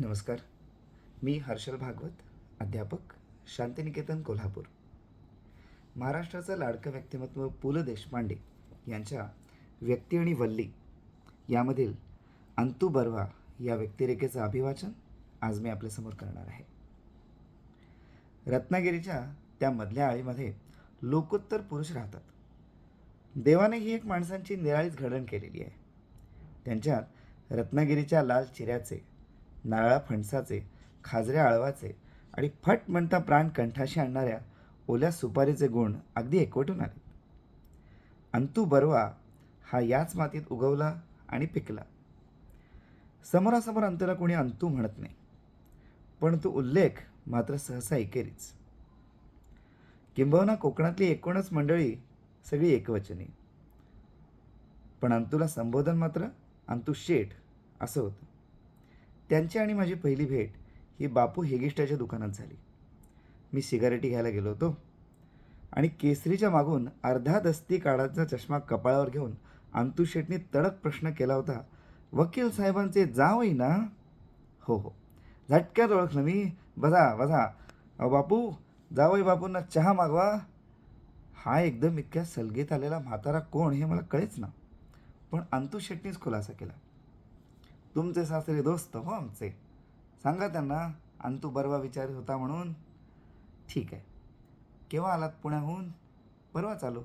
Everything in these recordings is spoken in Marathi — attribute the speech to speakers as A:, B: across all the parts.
A: नमस्कार. मी हर्षल भागवत अध्यापक शांतिनिकेतन कोल्हापूर. महाराष्ट्राचं लाडकं व्यक्तिमत्व पु ल देशपांडे यांच्या व्यक्ती आणि वल्ली यामधील अंतू बर्वा या व्यक्तिरेखेचं अभिवाचन आज मी आपल्यासमोर करणार आहे. रत्नागिरीच्या त्या मधल्या आळीमध्ये लोकोत्तर पुरुष राहतात. देवाने ही एक माणसांची निराळीच घडण केलेली आहे. त्यांच्यात रत्नागिरीच्या लाल चिऱ्याचे नारळा फणसाचे खाजऱ्या आळवाचे आणि फट म्हणता प्राण कंठाशी आणणाऱ्या ओल्या सुपारीचे गुण अगदी एकवटून आले. अंतू बर्वा हा याच मातीत उगवला आणि पिकला. समोरासमोर अंतूला कोणी अंतू म्हणत नाही. पण तो उल्लेख मात्र सहसा एकेरीच. किंबहुना कोकणातली एकूणच मंडळी सगळी एकवचनी. पण अंतूला संबोधन मात्र अंतू शेठ असं होतं. त्यांची आणि माझी पहिली भेट ही बापू हेगिष्टाच्या दुकानात झाली. मी सिगारेटी घ्यायला गेलो होतो आणि केसरीच्या मागून अर्धा दस्ती काळाचा चष्मा कपाळावर घेऊन अंतू शेटनी तडक प्रश्न केला होता वकील साहेबांचे जावई ना? हो हो. झटक्यात ओळखलं मी. बसा बसा. अहो बापू जावई बापूंना चहा मागवा. हा एकदम इतक्या सलगीत आलेला म्हातारा कोण हे मला कळेच ना. पण अंतू शेट्टीच खुलासा केला. तुमचे सासरे दोस्त हो आमचे. सांगा त्यांना आणि तू बरवा विचार होता म्हणून. ठीक आहे. केव्हा आलात पुण्याहून? परवा चालू.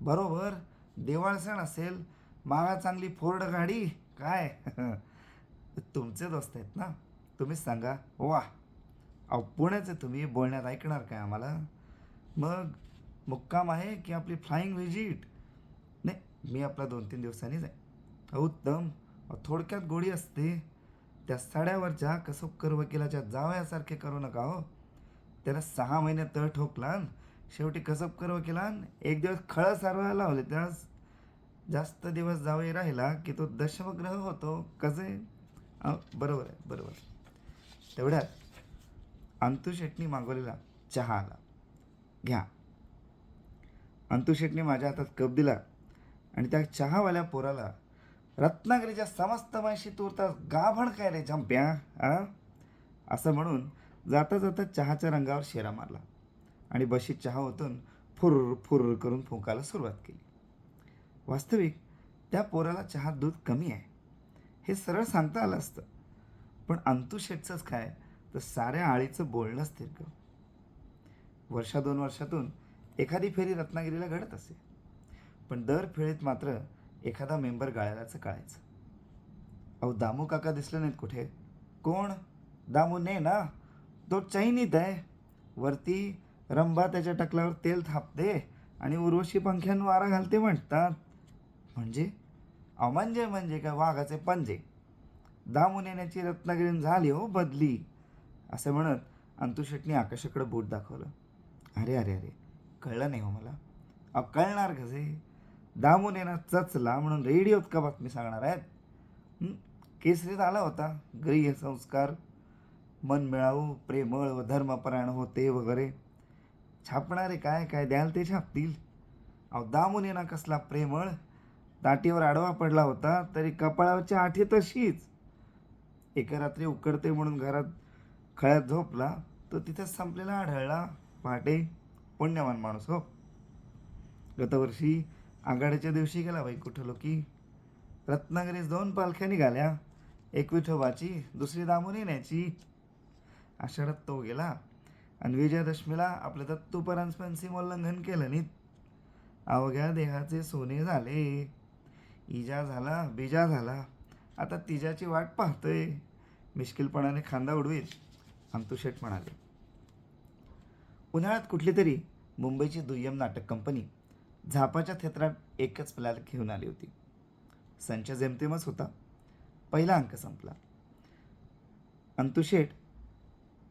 A: बरोबर देवाळ सण असेल मागा चांगली फोर्ड गाडी काय? तुमचे दोस्त आहेत ना? तुम्हीच सांगा. वा! अहो पुण्याचे तुम्ही बोलण्यात ऐकणार काय आम्हाला? मग मुक्काम आहे की आपली फ्लाईंग व्हिजिट नाही मी आपला दोन तीन दिवसांनीच आहे. अहो, उत्तम. थोडक्यात गोडी असते. त्या साड्यावरच्या कसोबकर वकिलाच्या जावयासारखे करू नका हो. त्याला सहा महिने तळ ठोकलान शेवटी कसबकर वकिलान एक दिवस खळं सारवायला लावले. त्यास जास्त दिवस जावई राहिला की तो दशमग्रह होतो. कसे? अहो, बरोबर आहे बरोबर तेवढ्यात अंतू शेटनी मागवलेला चहा आला. घ्या. अंतू शेटनी माझ्या हातात कप दिला आणि त्या चहावाल्या पोराला रत्नागिरीच्या समस्त माशी तुरता गाभण काय रे झंप्या आ? असं म्हणून जाता जाता चहाच्या रंगावर शेरा मारला आणि बशीत चहा ओतून फुर्र फुर्र करून फुंकायला सुरुवात केली. वास्तविक त्या पोराला चहात दूध कमी आहे. हे सरळ सांगता आलं असतं. पण अंतू शेटचंच काय तर साऱ्या आळीचं बोलणंच तिरकं वर्षा दोन वर्षातून एखादी फेरी रत्नागिरीला घडत असे. पण दर फेरीत मात्र एखादा मेंबर गाळायलाचं कळायचं अहो दामू काका दिसले नाहीत कुठे? कोण? दामू ने ना? तो चैनीत आहे. वरती रंभा त्याच्या टकल्यावर तेल थापते आणि उर्वशी पंख्यान वारा घालते म्हणतात. म्हणजे? अमंजे म्हणजे, म्हणजे काय वाघाचे पंजे. दामून येण्याची रत्नागिरी झाली हो बदली. असं म्हणत अंतुशेटनी आकाशाकडं बोट दाखवलं. अरे अरे अरे कळलं नाही हो मला. अहो कळणार कसे? दामून येणार चचला म्हणून रेडिओत का बातमी सांगणार आहेत. केसरीत आला होता. गृह संस्कार मन मिळावू प्रेमळ व धर्मपरायण होते वगैरे. छापणारे काय काय द्याल ते छापतील? अहो दामून येणार कसला प्रेमळ ताटीवर आडवा पडला होता तरी कपाळावरच्या आठी तशीच. एका रात्री उकडते म्हणून घरात खळ्यात झोपला तो तिथेच संपलेला आढळला. पहाटे पुण्यवान माणूस हो. गतवर्षी आघाडीच्या दिवशी गेला बाई कुठं लोकी? रत्नागिरीस दोन पालख्या निघाल्या. एक विठोबाची दुसरी दामोनी न्यायची. आषाढात तो गेला आणि विजयादशमीला आपल्या दत्तूपरांस्पंसी उल्लंघन केलं नीत अवघ्या देहाचे सोने झाले. इजा झाला बिजा झाला. आता तिजाची वाट पाहतोय. मिश्किलपणाने खांदा उडवीत अंतुशेठ म्हणाले. उन्हाळ्यात कुठली तरी मुंबईची दुय्यम नाटक कंपनी. झापाच्या क्षेत्रात एकच प्लॅन घेऊन आली होती. संच जेमतेमच होता. पहिला अंक संपला. अंतु शेठ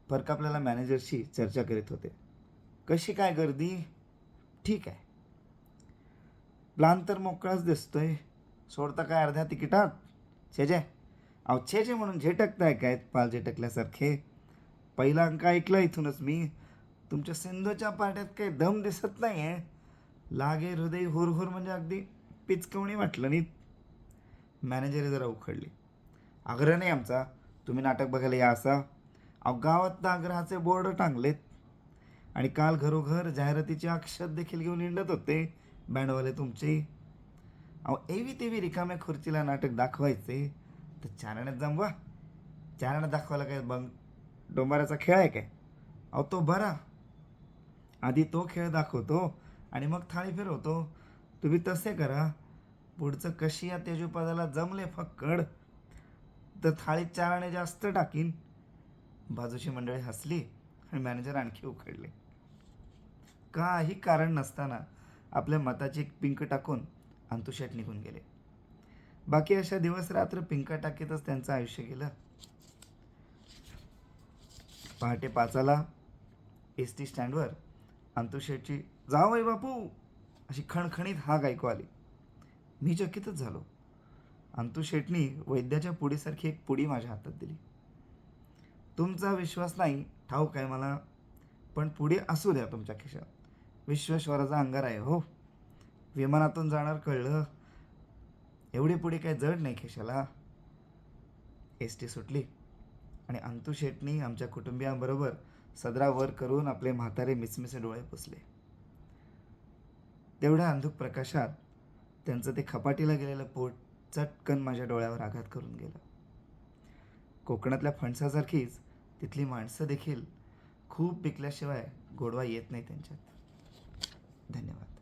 A: फरक आपल्याला मॅनेजरशी चर्चा करीत होते. कशी काय गर्दी? ठीक आहे. प्लान तर मोकळाच दिसतोय. सोडता काय अर्ध्या तिकिटात? छेजे अहो छेजे म्हणून झेटकताय काय? पाल झेटकल्यासारखे. पहिला अंक ऐकला इथूनच मी. तुमच्या सिंधूच्या पार्ट्यात काही दम दिसत नाही आहे लागे हृदय हुरहुर म्हणजे अगदी पिचकवणी वाटलं आणि मॅनेजर जरा उखडली. आग्रह नाही आमचा. तुम्ही नाटक बघायला या असा. अहो गावात आग्रहाचे बोर्ड टांगलेत. आणि काल घरोघर जाहिरातीची अक्षर देखील घेऊन हिंडत होते. बँडवाले तुमचे. अहो एवी तेवी रिकाम्या खुर्चीला नाटक दाखवायचे. तर चारण्यात जमवा. चारण्यात दाखवायला काय बंग डोंबाराचा खेळ आहे काय? अहो तो बरा आधी तो खेळ दाखवतो. आणि मग थाळी फिरवतो. तुम्ही तसे करा. पुढचं कशी या तेजुपदाला जमले फक्कड. तर थाळीत चाराने जास्त टाकीन. बाजूची मंडळी हसली आणि मॅनेजर आणखी उखडले. काही कारण नसताना आपल्या मताची एक पिंक टाकून अंतुशात निघून गेले. बाकी अशा दिवस रात्र पिंका टाकीतच त्यांचं आयुष्य गेलं. पहाटे पाचाला एस टी स्टँडवर अंतुशेठची जावई बापू अशी खणखणीत हाक ऐकू आली. मी चकितच झालो. अंतुशेटनी वैद्याच्या पुडीसारखी एक पुडी माझ्या हातात दिली. तुमचा विश्वास नाही ठाऊक आहे मला पण पुढे असू द्या तुमच्या खिशात. विश्वेश्वराचा अंगार आहे हो. विमानातून जाणार कळलं. एवढी पुढे काय जड नाही खिशाला. एस टी सुटली आणि अंतू शेटनी आमच्या कुटुंबियांबरोबर सदरा वर करून आपले म्हातारे मिसमिसे डोळे पुसले. तेवढ्या अंधुक प्रकाशात त्यांचं ते खपाटीला गेलेलं पोट चटकन माझ्या डोळ्यावर आघात करून गेलं. कोकणातल्या फणसासारखीच तिथली माणसं देखील खूप पिकल्याशिवाय गोडवा येत नाही त्यांच्यात. धन्यवाद.